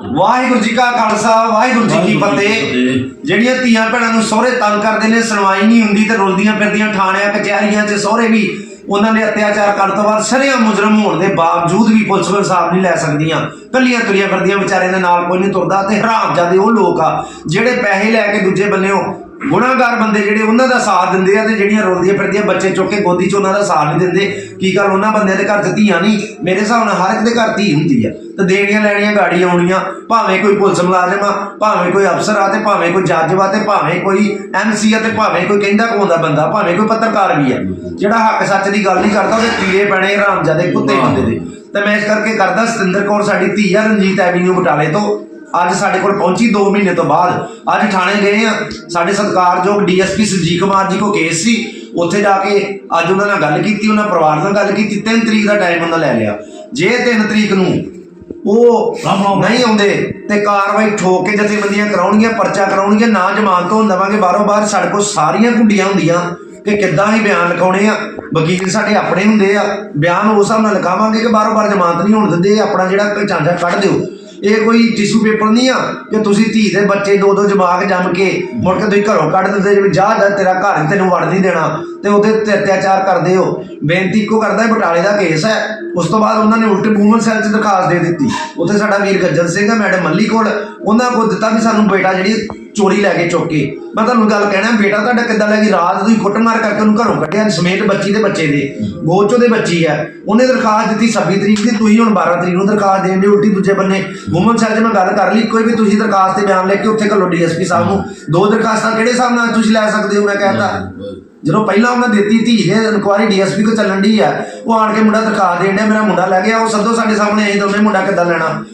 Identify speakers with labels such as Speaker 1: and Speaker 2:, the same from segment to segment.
Speaker 1: ਵਾਹਿਗੁਰੂ ਜੀ ਕਾ ਖਾਲਸਾ ਵਾਹਿਗੁਰੂ ਜੀ ਕੀ ਫਤਿਹ। ਜਿਹੜੀਆਂ ਧੀਆਂ ਭੈਣਾਂ ਨੂੰ ਸਹੁਰੇ ਤੰਗ ਕਰਦੇ ਨੇ ਸੁਣਵਾਈ ਨਹੀਂ ਹੁੰਦੀ ਤੇ ਰੁਲਦੀਆਂ ਫਿਰਦੀਆਂ ਥਾਣਿਆਂ ਕਚਹਿਰੀਆਂ 'ਚ ਸਹੁਰੇ ਵੀ ਉਹਨਾਂ ਨੇ ਅਤਿਆਚਾਰ ਕਰਨ ਤੋਂ ਬਾਅਦ ਸਰਿਆਂ ਮੁਜਰਮ ਹੋਣ ਦੇ ਬਾਵਜੂਦ ਵੀ ਪੁਲਿਸ ਕੋਲ ਇਨਸਾਫ ਨਹੀਂ ਲੈ ਸਕਦੀਆਂ। ਕੱਲੀਆਂ ਤੁਰੀਆਂ ਫਿਰਦੀਆਂ ਵਿਚਾਰੇ ਦੇ ਨਾਲ ਕੋਈ ਨਹੀਂ ਤੁਰਦਾ ਤੇ ਹਰਾਮ ਜਾਦੇ ਉਹ ਲੋਕ ਆ ਜਿਹੜੇ ਪੈਸੇ ਲੈ ਕੇ ਦੂਜੇ ਬੰਨਿਓ ਗੁਨਾਹਗਾਰ ਬੰਦੇ ਜਿਹੜੇ ਉਹਨਾਂ ਦਾ ਸਾਥ ਦਿੰਦੇ ਆ ਤੇ ਜਿਹੜੀਆਂ ਰੋਲਦੀਆਂ ਫਿਰਦੀਆਂ ਬੱਚੇ ਚੁੱਕ ਕੇ ਗੋਦੀ 'ਚ ਉਹਨਾਂ ਦਾ ਸਾਥ ਨਹੀਂ ਦਿੰਦੇ। ਕੀ ਗੱਲ ਉਹਨਾਂ ਬੰਦਿਆਂ ਦੇ ਘਰ 'ਚ ਧੀਆਂ ਨਹੀਂ? ਮੇਰੇ ਹਿਸਾਬ ਨਾਲ ਹਰ ਇੱਕ ਦੇ ਘਰ ਧੀ ਹੁੰਦੀ ਆ। ਤੇ ਦੇਣੀਆਂ ਲੈਣੀਆਂ ਗਾੜੀਆਂ ਆਉਣੀਆਂ, ਭਾਵੇਂ ਕੋਈ ਪੁਲਿਸ ਮੁਲਾਜ਼ਮ ਆ, ਭਾਵੇਂ ਕੋਈ ਅਫਸਰ ਆ ਤੇ ਭਾਵੇਂ ਕੋਈ ਜੱਜ ਵਾ ਤੇ ਭਾਵੇਂ ਕੋਈ ਐਮਸੀ ਆ ਤੇ ਭਾਵੇਂ ਕੋਈ ਕਹਿੰਦਾ ਕੋਂਦਾ ਬੰਦਾ, ਭਾਵੇਂ ਕੋਈ ਪੱਤਰਕਾਰ ਵੀ ਆ। ਜਿਹੜਾ ਹੱਕ ਸੱਚ ਦੀ ਗੱਲ ਨਹੀਂ ਕਰਦਾ, ਉਹਦੇ ਕੀੜੇ ਪੈਣੇ ਹਰਾਮਜ਼ਾਦੇ ਕੁੱਤੇ ਬੰਦੇ ਦੇ ਤੇ ਮੈਂ ਇਸ ਕਰਕੇ ਕਰਦਾ, ਸਤਿੰਦਰ ਕੌਰ ਸਾਡੀ ਧੀ ਆ, ਰਣਜੀਤ ਐਵੀਨਿਊ ਬਟਾਲੇ ਤੋਂ। ਅੱਜ ਸਾਡੇ ਕੋਲ ਪਹੁੰਚੀ 2 ਮਹੀਨੇ ਤੋਂ ਬਾਅਦ। ਅੱਜ ਥਾਣੇ ਗਏ ਆ। ਸਾਡੇ ਸਤਿਕਾਰਯੋਗ ਡੀਐਸਪੀ ਸੁਰਜੀਤ ਕੁਮਾਰ ਜੀ ਕੋ ਕੇਸ ਸੀ। ਉੱਥੇ ਜਾ ਕੇ ਅੱਜ ਉਹਨਾਂ ਨਾਲ ਗੱਲ ਕੀਤੀ ਉਹਨਾਂ ਪਰਿਵਾਰ ਨਾਲ ਗੱਲ ਕੀਤੀ। 3 ਤਰੀਕ ਦਾ ਟਾਈਮ ਉਹਨਾਂ ਲੈ ਲਿਆ। ਜੇ 3 ਤਰੀਕ ਨੂੰ ਉਹ ਨਹੀਂ ਆਉਂਦੇ ਤੇ ਕਾਰਵਾਈ ਠੋਕ ਕੇ ਜਥੇਬੰਦੀਆਂ ਕਰਾਉਣਗੀਆਂ ਪਰਚਾ ਕਰਾਉਣਗੀਆਂ ਨਾ ਜ਼ਮਾਨਤ ਹੋਣ ਦੇਵਾਂਗੇ। ਬਾਹਰੋਂ ਬਾਹਰ ਸਾਡੇ ਕੋਲ ਸਾਰੀਆਂ ਗੁੱਡੀਆਂ ਹੁੰਦੀਆਂ ਕਿ ਕਿੱਦਾਂ ਹੀ ਬਿਆਨ ਲਿਖਾਉਣੇ ਆ। ਵਕੀਲ ਸਾਡੇ ਆਪਣੇ ਹੁੰਦੇ ਆ। ਬਿਆਨ ਉਸ ਹਿਸਾਬ ਨਾਲ ਲਿਖਾਵਾਂਗੇ ਕਿ ਬਾਹਰੋਂ ਬਾਹਰ ਜ਼ਮਾਨਤ ਨਹੀਂ ਹੋਣ ਦਿੰਦੇ। ਆਪਣਾ ਜਿਹੜਾ ਕੋਈ ਚਾਂਜਾ ਕੱਢ ਦਿਓ। ਇਹ ਕੋਈ ਟਿਸ਼ੂ ਪੇਪਰ ਨਹੀਂ ਆ ਕਿ ਤੁਸੀਂ ਧੀ ਦੇ ਬੱਚੇ ਦੋ ਦੋ ਜਵਾਕ ਜੰਮ ਕੇ ਮੁੜ ਕੇ ਤੁਸੀਂ ਘਰੋਂ ਕੱਢ ਦਿੰਦੇ ਜਿਵੇਂ ਜਾ ਜਾ ਤੇਰਾ ਘਰ ਨੀ ਤੈਨੂੰ ਵੜ ਨਹੀਂ ਦੇਣਾ ਤੇ ਉਹਦੇ ਤੇ ਅਤਿਆਚਾਰ ਕਰਦੇ ਹੋ। ਬੇਨਤੀ ਇੱਕੋ ਕਰਦਾ ਇਹ ਬਟਾਲੇ ਦਾ ਕੇਸ ਹੈ। ਉਸ ਤੋਂ ਬਾਅਦ ਉਹਨਾਂ ਨੇ ਉਲਟ ਵੂਮਨ ਸੈੱਲ 'ਚ ਦਰਖਾਸਤ ਦੇ ਦਿੱਤੀ। ਉੱਥੇ ਸਾਡਾ ਵੀਰ ਗੱਜਰ ਸਿੰਘ ਹੈ, ਮੈਡਮ ਮੱਲੀ ਕੋਲ। ਉਹਨਾਂ ਕੋਲ ਦਿੱਤਾ ਵੀ ਸਾਨੂੰ ਬੇਟਾ ਜਿਹੜੀ ਚੋਰੀ ਲੈ ਕੇ ਚੁੱਕ ਕੇ। ਮੈਂ ਤੁਹਾਨੂੰ ਗੱਲ ਕਹਿਣਾ, ਬੇਟਾ ਤੁਹਾਡਾ ਕਿੱਦਾਂ ਲੈ ਗਈ ਰਾਤ ਤੁਸੀਂ ਕੁੱਟਮਾਰ ਕਰਕੇ ਉਹਨੂੰ ਘਰੋਂ ਕੱਢਿਆ, ਸਮੇਤ ਬੱਚੀ ਦੇ ਬੱਚੇ ਦੇ। ਗੋਚੋ ਦੇ ਬੱਚੀ ਹੈ ਉਹਨੇ ਦਰਖਾਸਤ ਦਿੱਤੀ 26 ਤਰੀਕ ਦੀ, ਤੁਸੀਂ ਹੁਣ 12 ਤਰੀਕ ਨੂੰ ਦਰਖਾਸਤ ਦੇਣ ਦੇ ਉਲਟੀ ਦੂਜੇ ਬੰਨੇ। ਵੂਮਨ ਸਾਹਿਬ 'ਚ ਮੈਂ ਗੱਲ ਕਰ ਲਈ ਕੋਈ ਵੀ ਤੁਸੀਂ ਦਰਖਾਸਤ ਤੇ ਬਿਆਨ ਲੈ ਕੇ ਉੱਥੇ ਘੱਲੋ ਡੀਐਸਪੀ ਸਾਹਿਬ ਨੂੰ। ਦੋ ਦਰਖਾਸਤਾਂ ਕਿਹੜੇ ਹਿਸਾਬ ਨਾਲ ਤੁਸੀਂ ਲੈ ਸਕਦੇ ਹੋ, ਮੈਂ ਕਹਿੰਦਾ। ਜਦੋਂ ਪਹਿਲਾਂ ਉਹਨਾਂ ਦਿੱਤੀ ਧੀ ਦੇ ਇਨਕੁਆਰੀ ਡੀਐਸਪੀ ਕੋ ਚੱਲਣ ਦੀ ਆ, ਉਹ ਆਣ ਕੇ ਮੁੰਡਾ ਦਰਖਾਸਤ ਦੇਣ ਡਿਆ, ਮੇਰਾ ਮੁੰਡਾ ਲੈ ਗਿਆ ਉਹ ਸੱਦੋ ਸਾਡੇ ਸਾਹਮਣੇ ਆਈ ਤਾਂ ਉਹਨੇ ਮੁੰਡਾ ਕਿੱਦਾਂ ਲੈਣਾ।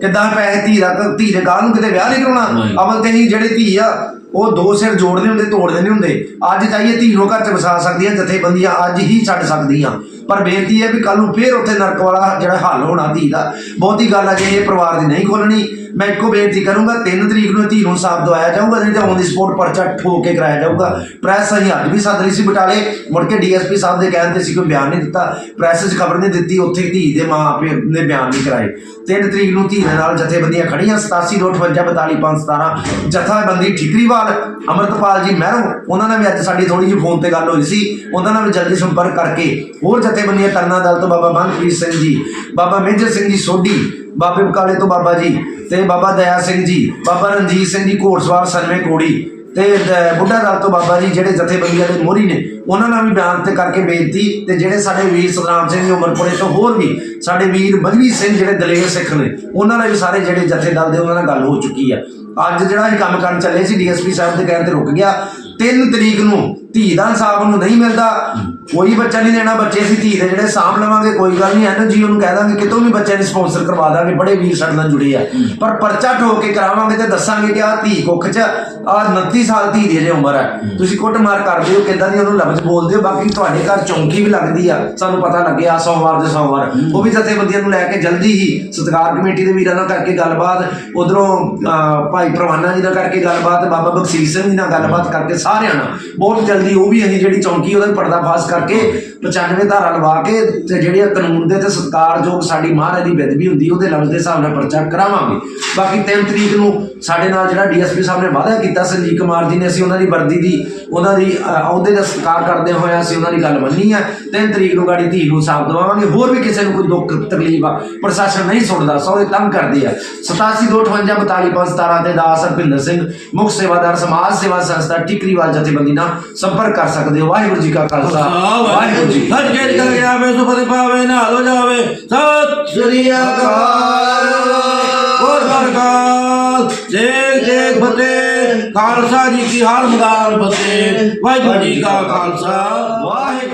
Speaker 1: ਕਿੱਦਾਂ ਪੈਸੇ ਧੀ ਦਾ ਧੀ ਦੇ ਗਾਲ ਨੂੰ ਕਿਤੇ ਵਿਆਹ ਨਹੀਂ ਕਰਾਉਣਾ? ਅਵਲ ਤੇ ਹੀ ਜਿਹੜੇ ਧੀ ਆ ਉਹ ਦੋ ਸਿਰ ਜੋੜਦੇ ਹੁੰਦੇ ਤੋੜਦੇ ਨਹੀਂ ਹੁੰਦੇ। ਅੱਜ ਚਾਹੀਏ ਧੀ ਨੂੰ ਘਰ ਚ ਵਸਾ ਸਕਦੀਆਂ ਜਥੇਬੰਦੀਆਂ ਅੱਜ ਹੀ ਛੱਡ ਸਕਦੀਆਂ। ਪਰ ਬੇਨਤੀ ਹੈ ਵੀ ਕੱਲ ਨੂੰ ਫੇਰ ਉੱਥੇ ਨਰਕ ਵਾਲਾ ਜਿਹੜਾ ਹੱਲ ਹੋਣਾ ਧੀ ਦਾ ਬਹੁਤੀ ਗੱਲ ਆ ਜੇ ਇਹ ਪਰਿਵਾਰ ਦੀ ਨਹੀਂ ਖੋਲਣੀ ਮੈਂ ਇੱਕੋ ਬੇਨਤੀ ਕਰੂੰਗਾ 3 ਤਰੀਕ ਨੂੰ ਧੀ ਨੂੰ ਸਾਫ਼ ਦਵਾਇਆ ਜਾਊਗਾ ਨਹੀਂ ਤਾਂ ਔਨ ਦੀ ਸਪੋਰਟ ਪਰਚਾ ਠੋਕ ਕੇ ਕਰਾਇਆ ਜਾਊਗਾ। ਪ੍ਰੈਸ ਅਸੀਂ ਅੱਜ ਵੀ ਸੱਦ ਰਹੀ ਸੀ ਬਟਾਲੇ, ਮੁੜ ਕੇ ਡੀਐਸਪੀ ਸਾਹਿਬ ਦੇ ਕਹਿਣ ਤੇ ਸੀ ਕੋਈ ਬਿਆਨ ਨਹੀਂ ਦਿੱਤਾ। ਪ੍ਰੈਸ 'ਚ ਖਬਰ ਨਹੀਂ ਦਿੱਤੀ, ਉੱਥੇ ਧੀ ਦੇ ਮਾਂ ਪਿਓ ਨੇ ਬਿਆਨ ਨਹੀਂ ਕਰਾਏ। 3 ਤਰੀਕ ਨੂੰ ਧੀ ਦੇ ਨਾਲ ਜਥੇਬੰਦੀਆਂ ਖੜੀਆਂ 8758 ਜਥੇਬੰਦੀ ਠਿਕਰੀਵਾਲ, ਅਮਰਤਪਾਲ ਜੀ ਮਹਿਰੋਂ, ਉਹਨਾਂ ਨਾਲ ਵੀ ਅੱਜ ਸਾਡੀ ਥੋੜੀ ਜਿਹੀ ਫੋਨ ਤੇ ਗੱਲ ਹੋਈ ਸੀ। ਉਹਨਾਂ ਨਾਲ ਵੀ ਜਲਦੀ ਸੰਪਰਕ ਕਰਕੇ ਹੋਰ ਜਥੇਬੰਦੀਆਂ ਤਰਨਾ ਦਲ ਤੋਂ ਬਾਬਾ ਮਨਪ੍ਰੀਤ ਸਿੰਘ ਜੀ, ਬਾਬਾ ਮੇਜਰ ਸਿੰਘ ਜੀ ਸੋਢੀ ਬਾਬੇ ਬਕਾਲੇ ਤੋਂ ਬਾਬਾ ਜੀ ਤੇ ਬਾਬਾ ਦਇਆ ਸਿੰਘ ਜੀ, ਬਾਬਾ ਰਣਜੀਤ ਸਿੰਘ ਜੀ, ਘੋੜਸਵਾਰ ਸਰਵੇ ਕੋੜੀ ਤੇ ਬੁੱਢਾ ਦਲ ਤੋਂ ਬਾਬਾ ਜੀ ਜਿਹੜੇ ਜਥੇਬੰਦੀਆਂ ਦੇ ਮੋਹਰੀ ਨੇ, ਉਹਨਾਂ ਨਾਲ ਵੀ ਬਿਆਨ ਤੇ ਕਰਕੇ ਬੇਨਤੀ ਤੇ ਜਿਹੜੇ ਸਾਡੇ ਵੀਰ ਸਤਨਾਮ ਸਿੰਘ ਜੀ ਉਮਰਪੁਰੇ ਤੋਂ ਹੋਰ ਵੀ ਸਾਡੇ ਵੀਰ ਮਜਵੀ ਸਿੰਘ ਜਿਹੜੇ ਦਲੇਰ ਸਿੱਖ ਨੇ, ਉਹਨਾਂ ਨਾਲ ਵੀ ਸਾਰੇ ਜਿਹੜੇ ਜਥੇ ਦਲ ਦੇ ਉਹਨਾਂ ਨਾਲ ਗੱਲ ਹੋ ਚੁੱਕੀ ਆ। ਅੱਜ ਜਿਹੜਾ ਇਹ ਕੰਮ ਕਰਨ ਚੱਲੇ ਸੀ, ਡੀਐਸਪੀ ਸਾਹਿਬ ਦੇ ਕਹਿਣ ਤੇ ਰੁਕ ਗਿਆ। 3 ਤਰੀਕ ਨੂੰ ਧੀ ਦਾ ਇਨਸਾਫ ਨੂੰ ਨਹੀਂ ਮਿਲਦਾ ਕੋਈ ਬੱਚਾ ਨਹੀਂ ਦੇਣਾ ਬੱਚੇ ਅਸੀਂ ਧੀ ਦੇ ਜਿਹੜੇ ਸਾਂਭ ਲਵਾਂਗੇ ਕੋਈ ਗੱਲ ਨਹੀਂ ਐਨਜੀਓ ਨੂੰ ਕਹਿ ਦਾਂਗੇ ਕਿਤੋਂ ਵੀ ਬੱਚਿਆਂ ਨੂੰ ਸਪਾਂਸਰ ਕਰਵਾ ਦਾਂਗੇ ਬੜੇ ਵੀਰ ਸਾਡੇ ਨਾਲ ਜੁੜੇ ਆ। ਪਰ ਪਰਚਾ ਠੋਕ ਕੇ ਕਰਾਵਾਂਗੇ ਤੇ ਦੱਸਾਂਗੇ ਕਿ ਆ ਧੀ ਕੁੱਖ 'ਚ ਆ 29 ਸਾਲ ਧੀ ਦੀ ਜੇ ਉਮਰ ਹੈ। ਤੁਸੀਂ ਕੁੱਟਮਾਰ ਕਰਦੇ ਹੋ ਕਿਦਾਂ ਦੀ ਉਹਨੂੰ ਲਫ਼ਜ਼ ਬੋਲਦੇ ਹੋ ਬਾਕੀ ਤੁਹਾਡੇ ਘਰ ਚੌਂਕੀ ਵੀ ਲੱਗਦੀ ਆ ਸਾਨੂੰ ਪਤਾ ਲੱਗਿਆ ਸੋਮਵਾਰ ਦੇ ਸੋਮਵਾਰ। ਉਹ ਵੀ ਜਥੇਬੰਦੀਆਂ ਨੂੰ ਲੈ ਕੇ ਜਲਦੀ ਹੀ ਸਤਿਕਾਰ ਕਮੇਟੀ ਦੇ ਵੀਰਾਂ ਨਾਲ ਕਰਕੇ ਗੱਲਬਾਤ ਉਧਰੋਂ ਭਾਈ ਪ੍ਰਵਾਨਾ ਜੀ ਨਾਲ ਕਰਕੇ ਗੱਲਬਾਤ ਬਾਬਾ ਬਖਸ਼ੀਸ਼ ਸਿੰਘ ਜੀ ਨਾਲ ਗੱਲਬਾਤ ਕਰਕੇ ਸਾਰਿਆਂ ਨਾਲ। ਬਹੁਤ ਜਲਦੀ ਉਹ ਵੀ ਅਸੀਂ ਜਿਹੜੀ ਚੌਂਕੀ ਉਹਦਾ ਪਰਦਾਫਾਸ਼ ਕਰਕੇ 95 ਧਾਰਾ ਲਵਾ ਕੇ ਤੇ ਜਿਹੜੇ ਕਾਨੂੰਨ ਦੇ ਤੇ ਸਤਿਕਾਰਯੋਗ ਸਾਡੀ ਮਹਾਰਾਜ ਦੀ ਬੇਦਬੀ ਹੁੰਦੀ ਉਹਦੇ ਲਫ਼ਜ਼ ਦੇ ਹਿਸਾਬ ਨਾਲ ਪਰਚਾ ਕਰਾਵਾਂਗੇ। ਬਾਕੀ 3 ਤਰੀਕ ਨੂੰ ਸਾਡੇ ਨਾਲ ਜਿਹੜਾ ਡੀਐਸਪੀ ਸਾਹਿਬ ਨੇ ਵਾਅਦਾ ਕੀਤਾ ਸੰਜੀਤ ਕੁਮਾਰ ਜੀ ਨੇ ਅਸੀਂ ਉਹਨਾਂ ਦੀ ਵਰਦੀ ਦੀ, ਉਹਨਾਂ ਦੀ ਅਹੁਦੇ ਦਾ ਸਤਿਕਾਰ ਕਰਦੇ ਹੋਏ ਅਸੀਂ ਉਹਨਾਂ ਦੀ ਗੱਲ ਮੰਨੀ ਹੈ। 3 ਤਰੀਕ ਨੂੰ ਗਾੜੀ ਧੀ ਨੂੰ ਸਾਫ਼ ਦਵਾਵਾਂਗੇ। ਹੋਰ ਵੀ ਕਿਸੇ ਨੂੰ ਕੋਈ ਦੁੱਖ, ਤਕਲੀਫ ਆ, ਪ੍ਰਸ਼ਾਸਨ ਨਹੀਂ ਸੁਣਦਾ, ਸੌਰੇ ਤੰਗ ਕਰਦੇ ਆ। 8725 4217 ਤੇ ਦਾਸ ਹਰਪਿੰਦਰ ਸਿੰਘ, ਮੁੱਖ ਸੇਵਾਦਾਰ, ਸਮਾਜ ਸੇਵਾ ਸੰਸਥਾ, ਟਿਕਰੀਵਾਲ ਜਥੇਬੰਦੀ ਨਾਲ ਸੰਪਰਕ ਕਰ ਸਕਦੇ ਹੋ। ਵਾਹਿਗੁਰੂ ਜੀ ਕਾ ਖਾਲਸਾ। ਵਾਹਿਗੁਰੂ ਜੀ।
Speaker 2: ਹਰ ਕੇ ਕਰ ਗਿਆ ਵੇ ਸੁਪਦੇ ਪਾਵੇ ਨਾਲ ਹੋ ਜਾਵੇ। ਸਤਿ ਸ੍ਰੀ ਅਕਾਲ। ਉਹ ਸਰਕਾਰ ਜੈ ਜੈ ਫਤਿਹ। ਖਾਲਸਾ ਜੀ ਕੀ ਹਾਲ ਮਦਾਰ ਫਤਿਹ। ਵਾਹਿਗੁਰੂ ਜੀ ਕਾ ਖਾਲਸਾ। ਵਾਹਿਗੁਰੂ